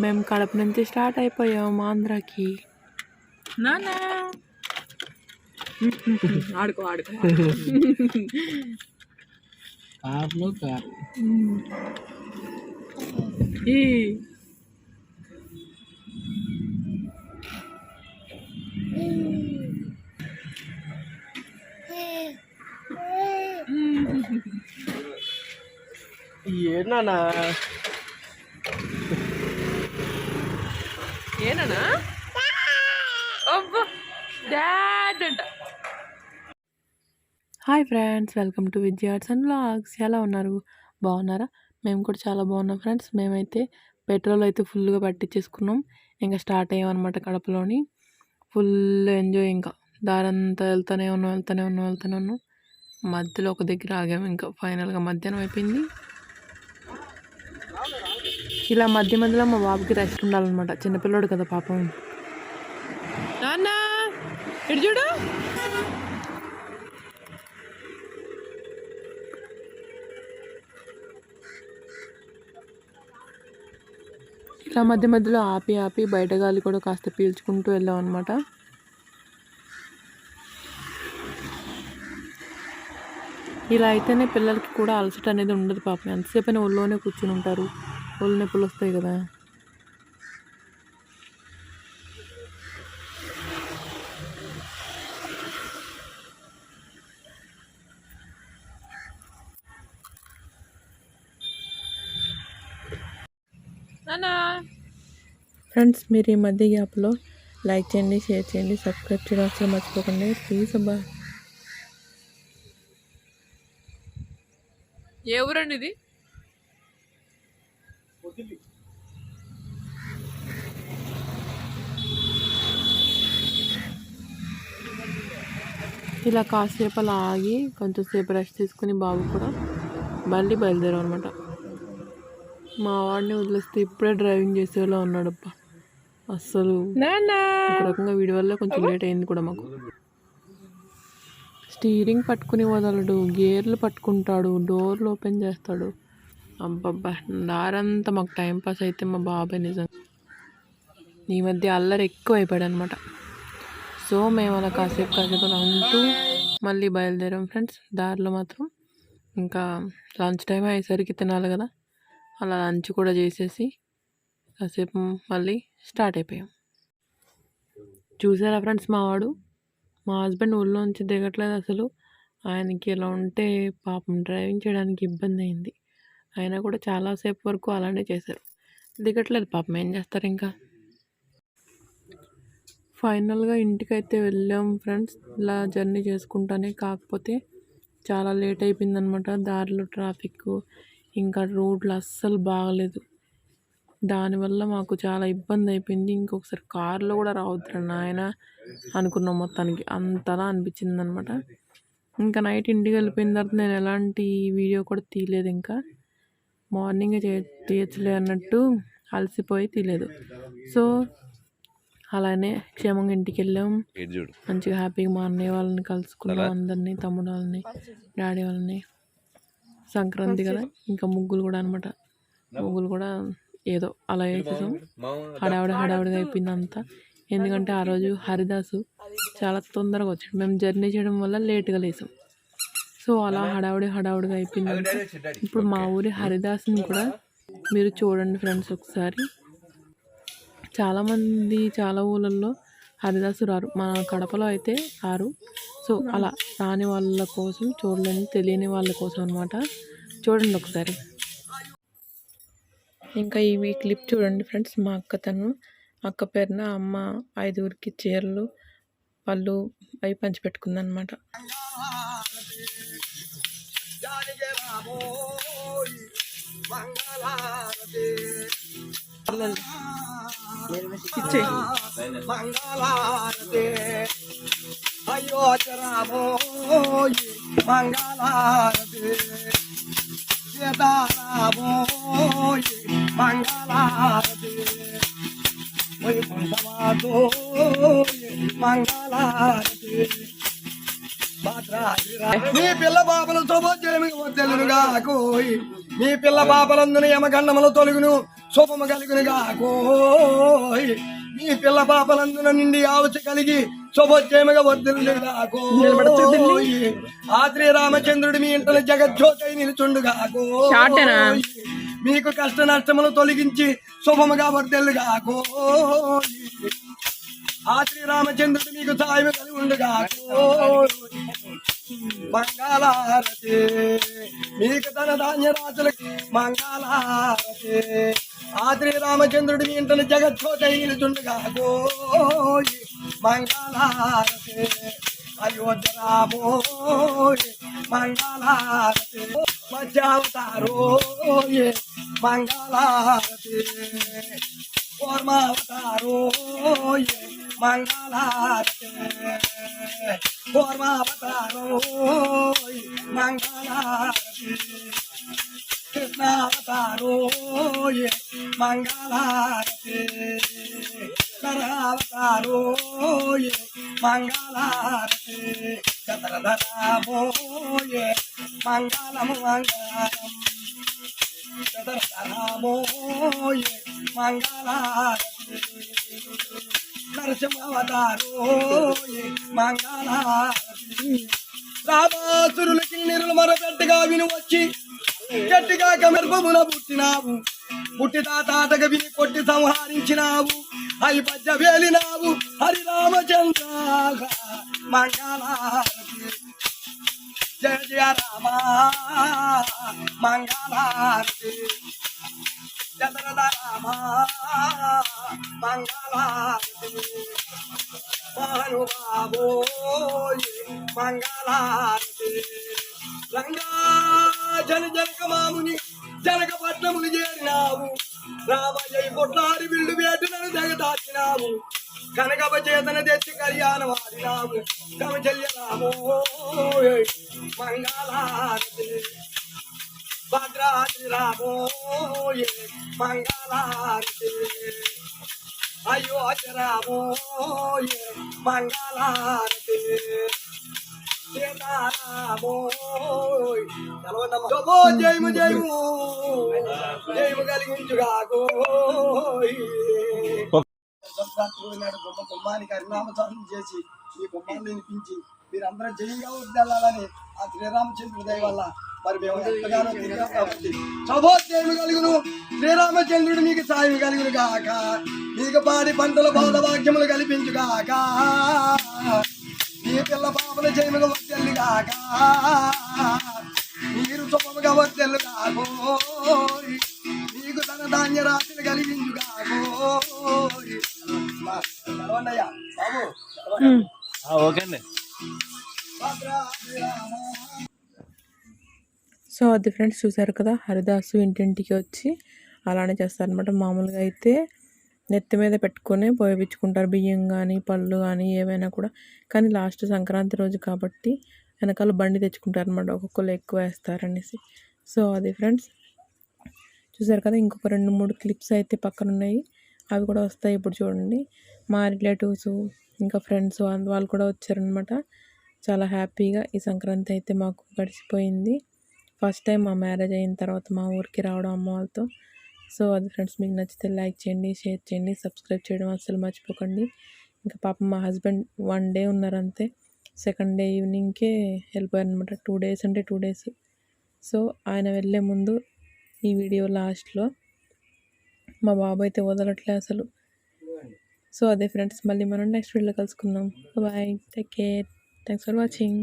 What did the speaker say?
మేము కడప నుంచి స్టార్ట్ అయిపోయాం ఆంధ్రాకి. నానా ఆడుకో ఆడుకో. కార్లో కార్. ఈ. ఏనా ఏనా అబ్బా డాడ్ అంట. హాయ్ ఫ్రెండ్స్ వెల్కమ్ టు విద్యార్థ్స్ అండ్ బ్లాగ్స్ ఎలా ఉన్నారు? బాగున్నారా? మేము కూడా చాలా బాగున్నాం ఫ్రెండ్స్. మేమైతే పెట్రోల్ అయితే ఫుల్గా పట్టించేసుకున్నాం. ఇంకా స్టార్ట్ అయ్యామన్నమాట కడపలోని. ఫుల్ ఎంజాయ్ ఇంకా. దారంతా వెళ్తూనే ఉన్నాం వెళ్తూనే ఉన్నాం వెళ్తూనే ఉన్నాం. మధ్యలో ఒక దగ్గర ఆగాము ఇంకా. ఫైనల్గా మధ్యాహ్నం అయిపోయింది. ఇలా మధ్య మధ్యలో మా బాబుకి రెస్ట్ ఉండాలన్నమాట. చిన్నపిల్లోడు కదా పాపం. నాన్న ఇటు చూడు. ఇలా మధ్య మధ్యలో ఆపి ఆపి బయట గాలి కూడా కాస్త పీల్చుకుంటూ వెళ్ళాం అనమాట ఇలా అయితేనే పిల్లలకి కూడా అలసట అనేది ఉండదు పాపం. ఎంతసేపు అయినా ఒళ్ళోనే కూర్చుని ఉంటారు. ఒళ్ళు నొప్పులు వస్తాయి కదా. ఫ్రెండ్స్ మీరు ఈ మధ్య గ్యాప్లో లైక్ చేయండి షేర్ చేయండి సబ్స్క్రైబ్ చేయడం అసలు మర్చిపోకండి. ప్లీజ్ అబ్బా. ఏ ఊరండి ఇది? ఇలా కాసేపు అలా ఆగి కొంచెంసేపు రెస్ట్ తీసుకుని బాబు కూడా మళ్ళీ బయలుదేరాం అనమాట మా వాడిని వదిలేస్తే ఇప్పుడే డ్రైవింగ్ చేసేలా ఉన్నాడబ్బా అస్సలు ఒక రకంగా వీడి వల్ల కొంచెం లేట్ అయింది కూడా మాకు. స్టీరింగ్ పట్టుకుని వదలడు గేర్లు పట్టుకుంటాడు డోర్లు ఓపెన్ చేస్తాడు. అబ్బబ్బా దారంతా మాకు టైంపాస్ అయితే మా బాబాయ్ నిజం ఈ మధ్య అల్లరి ఎక్కువ అయిపోయాడు అనమాట సో మేము అలా కాసేపు కాసేపు అలా ఉంటూ మళ్ళీ బయలుదేరాం ఫ్రెండ్స్ దారిలో మాత్రం ఇంకా లంచ్ టైం అయ్యేసరికి తినాలి కదా. అలా లంచ్ కూడా చేసేసి కాసేపు మళ్ళీ స్టార్ట్ అయిపోయాం. చూసారా ఫ్రెండ్స్ మావాడు మా హస్బెండ్ ఊళ్ళోంచి దిగట్లేదు అసలు. ఆయనకి ఇలా ఉంటే పాపం డ్రైవింగ్ చేయడానికి ఇబ్బంది అయింది. ఆయన కూడా చాలాసేపు వరకు అలానే చేశారు. దిగట్లేదు పాపం. ఏం చేస్తారు ఇంకా? ఫైనల్గా ఇంటికైతే వెళ్ళాం ఫ్రెండ్స్. ఇలా జర్నీ చేసుకుంటానే కాకపోతే చాలా లేట్ అయిపోయిందనమాట దారిలో ట్రాఫిక్. ఇంకా రోడ్లు అస్సలు బాగలేదు. దానివల్ల మాకు చాలా ఇబ్బంది అయిపోయింది. ఇంకొకసారి కార్లో కూడా రావద్దురా నాయన అనుకున్నాం మొత్తానికి. అంతలా అనిపించింది అనమాట ఇంకా నైట్ ఇంటికి వెళ్ళిపోయిన తర్వాత నేను ఎలాంటి వీడియో కూడా తీయలేదు ఇంకా. మార్నింగ్ తీయచ్చులే అన్నట్టు అలసిపోయి తీయలేదు సో అలానే క్షేమంగా ఇంటికి వెళ్ళాం మంచిగా హ్యాపీగా మా అన్నయ్య వాళ్ళని కలుసుకున్నాం అందరినీ తమ్ముడు వాళ్ళని డాడీ వాళ్ళని. సంక్రాంతి కదా ఇంకా ముగ్గులు కూడా అనమాట ముగ్గులు కూడా ఏదో అలా వేసేసాం. హడావిడి హడావిడిగా అయిపోయింది అంతా. ఎందుకంటే ఆ రోజు హరిదాసు చాలా తొందరగా వచ్చాడు. మేము జర్నీ చేయడం వల్ల లేట్గా లేసాం. సో అలా హడావుడి హడావుడిగా అయిపోయిందంటే ఇప్పుడు మా ఊరి హరిదాసుని కూడా మీరు చూడండి ఫ్రెండ్స్ ఒకసారి. చాలామంది చాలా ఊళ్ళల్లో హరిదాసు రారు. మన కడపలో అయితే రారు. సో అలా రాని వాళ్ళ కోసం చూడలేని తెలియని వాళ్ళ కోసం అనమాట చూడండి ఒకసారి. ఇంకా ఈ క్లిప్ చూడండి ఫ్రెండ్స్. మా అక్క తను అక్క పేరున అమ్మ ఐదుగురికి చీరలు వాళ్ళు అవి పంచిపెట్టుకుందనమాట ఇచ్చేయి. మంగళారతి అయోధ్యరామోయి మంగళారతి సీతారామోయి మంగళారతి. మంగళారతి. మీ పిల్ల పాపలు శుభోద్యమి వద్దెలునుగా కోయి. మీ పిల్ల పాపలందున యమగండములు తొలుగును శుభము కలుగునుగా కోయి. మీ పిల్ల పాపలందున నిండి ఆవచి కలిగి శుభోద్యమిగా వద్దెలునుగా కోయి. ఆ శ్రీరామచంద్రుడు మీ ఇంటను జగజ్యోతి నిలుచుండుగా షార్టేనా? కోయి. మీకు కష్ట నష్టములు తొలగించి శుభముగా వర్దెల్లుగా కోయి ఆ శ్రీరామచంద్రుడు మీకు సాయం కలిగి ఉండగా. మంగళారతి. మీకు తన ధాన్య రాజులకి మంగళారతి. ఆ శ్రీరామచంద్రుడు మీ ఇంటను జగచ్చోట నిలుచుండగా. గోయి మంగళారతి. అయోధ్య రామోయ్ మంగళారతి. మధ్యావతారోయ్ మంగళారతి కూర్మావతారోయ్ మంగళారతి కూర్మావతారోయ్ మంగళారతి కృష్ణావతారోయ్ మంగళారతి నరావతారోయ్ మంగళారతి చంద్రధరామోయ్ మంగళము మంగళం సదర్శనామోయే మంగళారతి నరసింహవతారోయ్ మంగళారతి రామాసురులకి నిర్మల పెట్టగా విని వచ్చి గట్టిగా కమర్పమున పుట్టినావు. పుట్టిన తాతక విని కొట్టి సంహరించినావు. అయి పద్య వేలినావు. హరిరామచంద్ర. మంగళారతి. జయ జయ రామ. మంగళారతి. మంగళారతి. రంగా జన జనక మాముని జనక పట్నములు చేరినావు. రామయ్య కొట్లాడి బిల్లు వేటునను జగదాచినావు కనకప చేతన తెచ్చి కళ్యాణం ఆడినావు కమచల్య రామోయ్ మంగళారతి. భద్రాద్రి రామో మంగళారతి. అయోధ్య రామో మంగళ జయము జయము. జయము కలిగించుగా గోయ్ నాడు బొమ్మ బొమ్మానికి హరినామస్వామి చేసి ఈ బొమ్మను వినిపించి మీరందరూ జయంగా వద్దెళ్ళాలని ఆ శ్రీరామచంద్రుడి దయ వల్ల మరి మేము ఎంతగానో తిరిగాం కాబట్టి శుభోద్యమి కలుగును. శ్రీరామచంద్రుడు మీకు సాయం కలుగును గాక మీకు పాడి పంటల బాధ భాగ్యములు కల్పించు గాక మీ పిల్ల పాపల జయముగా వద్దెల్లు గాక మీకు తన ధాన్య రాశిని కలిగించు బాబు. ఓకే అండి. సో అది ఫ్రెండ్స్ చూసారు కదా హరిదాసు ఇంటింటికి వచ్చి అలానే చేస్తారనమాట మామూలుగా అయితే నెత్తి మీద పెట్టుకొని పోయించుకుంటారు బియ్యం కానీ పళ్ళు కానీ ఏమైనా కూడా. కానీ లాస్ట్ సంక్రాంతి రోజు కాబట్టి వెనకాల బండి తెచ్చుకుంటారు అనమాట ఒక్కొక్కరు ఎక్కువ వేస్తారనేసి. సో అది ఫ్రెండ్స్. చూసారు కదా ఇంకొక రెండు మూడు క్లిప్స్ అయితే పక్కన ఉన్నాయి అవి కూడా వస్తాయి ఇప్పుడు చూడండి. మా రిలేటివ్స్ ఇంకా ఫ్రెండ్స్ వాళ్ళు కూడా వచ్చారనమాట చాలా హ్యాపీగా ఈ సంక్రాంతి అయితే మాకు గడిచిపోయింది. ఫస్ట్ టైం మా మ్యారేజ్ అయిన తర్వాత మా ఊరికి రావడం అమ్మ వాళ్ళతో. సో అది ఫ్రెండ్స్ మీకు నచ్చితే లైక్ చేయండి షేర్ చేయండి సబ్స్క్రైబ్ చేయడం అస్సలు మర్చిపోకండి. ఇంకా పాపం మా హస్బెండ్ వన్ డే ఉన్నారంతే సెకండ్ డే ఈవినింగ్కే వెళ్ళిపోయారు అనమాట టూ డేస్ అంటే టూ డేస్. సో ఆయన వెళ్ళే ముందు ఈ వీడియో లాస్ట్లో మా బాబు అయితే వదలట్లే అసలు. సో అదే ఫ్రెండ్స్ మళ్ళీ మనం నెక్స్ట్ వీడియోలో కలుసుకుందాం. Bye take care. Thanks for watching